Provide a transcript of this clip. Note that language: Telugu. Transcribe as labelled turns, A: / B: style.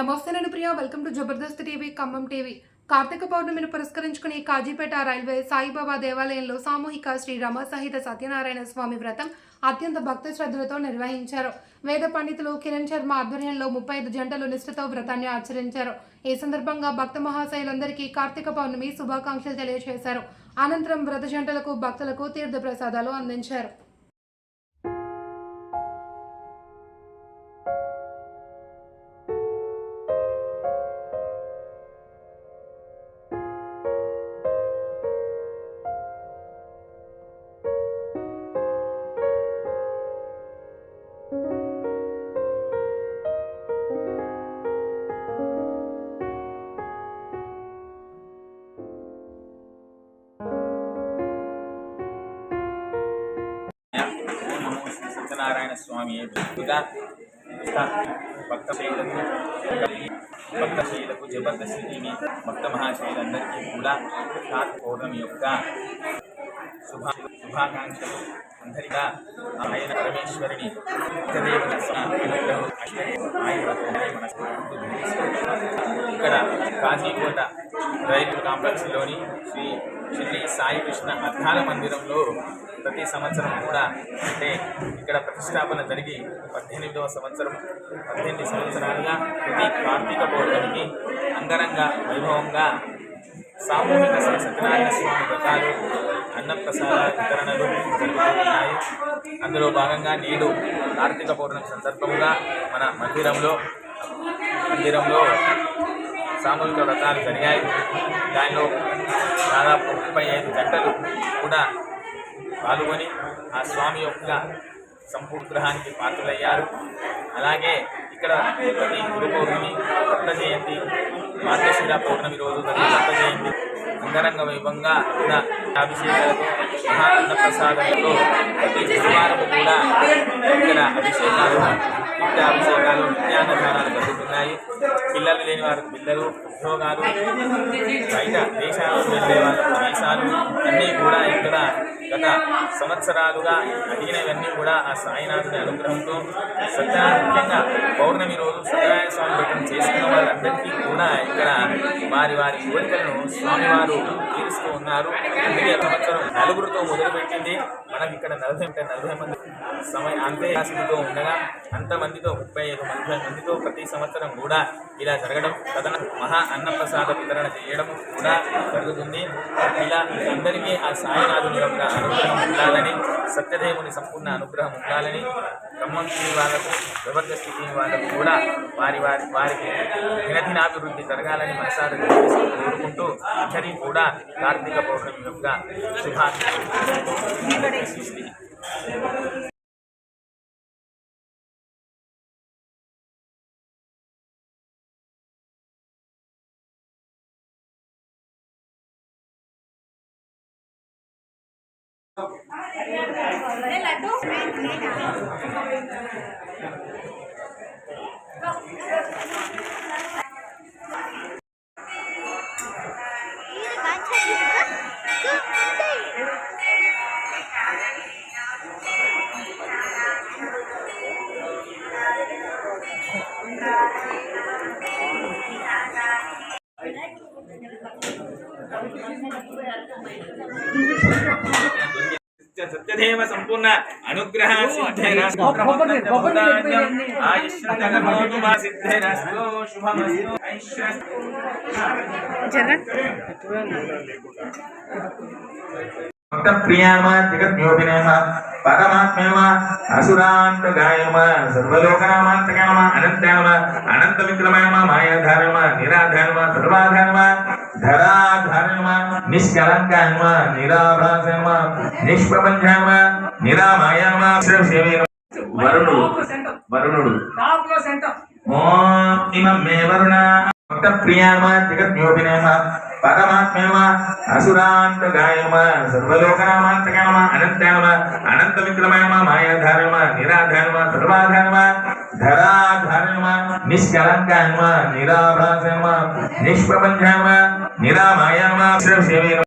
A: నమస్తే నేను Priya. Welcome to Jabardasth TV Khammam TV. Karthika పౌర్ణమిని పురస్కరించుకుని కాజీపేట రైల్వే సాయిబాబా దేవాలయంలో సామూహిక శ్రీరామ సహిత సత్యనారాయణ స్వామి వ్రతం అత్యంత భక్త శ్రద్ధలతో నిర్వహించారు. వేద పండితులు కిరణ్ శర్మ ఆధ్వర్యంలో ముప్పై ఐదు జంటలు నిష్ఠతో వ్రతాన్ని ఆచరించారు. ఈ సందర్భంగా భక్త మహాశయులందరికీ కార్తీక పౌర్ణమి శుభాకాంక్షలు తెలియజేశారు. అనంతరం వ్రత జంటలకు భక్తులకు తీర్థ ప్రసాదాలు అందించారు.
B: నమో సత్యనారాయణ స్వామి భక్తశైలకు భక్తశైలకు శైలకు భక్త భక్త మహాశైలందరికీ కూడా కార్తీక పౌర్ణమి యొక్క శుభ శుభాకాంక్షలు. అందరిగా ఆయన పరమేశ్వరిని ఇక్కడ కాజీకోట రైల్వే కాంప్లెక్స్లోని శ్రీ శ్రీ సాయి కృష్ణ అర్థాల మందిరంలో ప్రతి సంవత్సరం కూడా అంటే ఇక్కడ ప్రతిష్టాపన జరిగి పద్దెనిమిదవ సంవత్సరం పద్దెనిమిది సంవత్సరాలుగా ప్రతి కార్తీక పౌర్ణమికి అంగరంగ వైభవంగా సామూహిక శ్రీ సత్యనారాయణ స్వామి వ్రతాలు అన్నప్రసాద వితరణలు జరుగుతున్నాయి అందులో భాగంగా నేడు కార్తీక పౌర్ణమి సందర్భంగా మన మందిరంలో మందిరంలో సామూహిక వ్రతాలు జరిగాయి. దాని ముప్పై ఐదు గంటలు కూడా పాల్గొని ఆ స్వామి యొక్క సంపూర్గ్రహానికి పాత్రలయ్యారు. అలాగే ఇక్కడ ప్రతి గురు పౌర్ణమి కొత్త జయంతి మార్గశిర పౌర్ణమి రోజు ప్రతి కొత్త జయంతి అంగరంగ వైభవంగా కూడా అభిషేకాలతో మహా అన్నప్రసాదంతో ప్రతి గురువారం కూడా ఇక్కడ అభిషేకాలు నిత్య అభిషేకాలు నిత్యాన్నదానాలు జరుగుతున్నాయి. పిల్లలు లేని వారికి పిల్లలు ఉద్యోగాలు బయట దేశాలకు వెళ్ళే వాళ్ళ దేశాలు అన్నీ కూడా ఇక్కడ గత సంవత్సరాలుగా అడిగినవన్నీ కూడా ఆ సాయినాథుని అనుగ్రహంతో సత్యనారాయణ ముఖ్యంగా పౌర్ణమి రోజు సత్యనారాయణ స్వామి వ్రతం చేసుకున్న వాళ్ళందరికీ కూడా ఇక్కడ వారి వారి కోరికలను స్వామివారు తీరుస్తూ ఉన్నారు. అందుకే సంవత్సరం నలుగురితో మొదలుపెట్టింది. మనం ఇక్కడ నలభై అంటే నలభై మంది సమయ అంతే ఆసక్తితో ఉండగా అంతమందితో ముప్పై ఐదు మంది మందితో ప్రతి సంవత్సరం కూడా ఇలా జరగడం కథన మహా అన్నప్రసాద వితరణ చేయడం కూడా జరుగుతుంది. ఇలా అందరికీ ఆ సాయినాథుని యొక్క అనుగ్రహం ఉండాలని సత్యదేవుని సంపూర్ణ అనుగ్రహం ఉండాలని ఖమ్మం శ్రీ వాళ్ళకు జబర్దస్త్ టీవీ వాళ్ళకు కూడా వారి వారి వారికి దినదినాభివృద్ధి జరగాలని మనసారి కోరుకుంటూ అందరికీ కూడా కార్తీక పౌర్ణమి యొక్క శుభాకాంక్షలు. లడ్డు సత్యదేవ సంపూర్ణ అనుగ్రహ ప్రియామ జగద్యోపినేమ పరమాత్మేమ అసురాంతగాయమ సర్వలోకనామాంతకామ అనంతామ అనంత విక్రమేమ మాయాధారమ నిరాధారమ సర్వాధారమ ధరాధారమ నిష్కలంకాయమ నిరాభాసమ నిష్ప్రపంచామ నిరామాయామ వరుణుడు వరుణుడు ఓం ఇమం మే వరుణ భక్త ప్రియామ జగద్యోపినేమ పరమాత్మేమ అసురాంతగాయమ సర్వలోకనామాంతకామ అనంతామ అనంత మాయాధారమ నిరాధారమ సర్వాధారమ ధరాధారమ నిష్కలంకాయమ నిరాభాసమ నిష్ప్రపంచామ నిరామాయామ శివసేన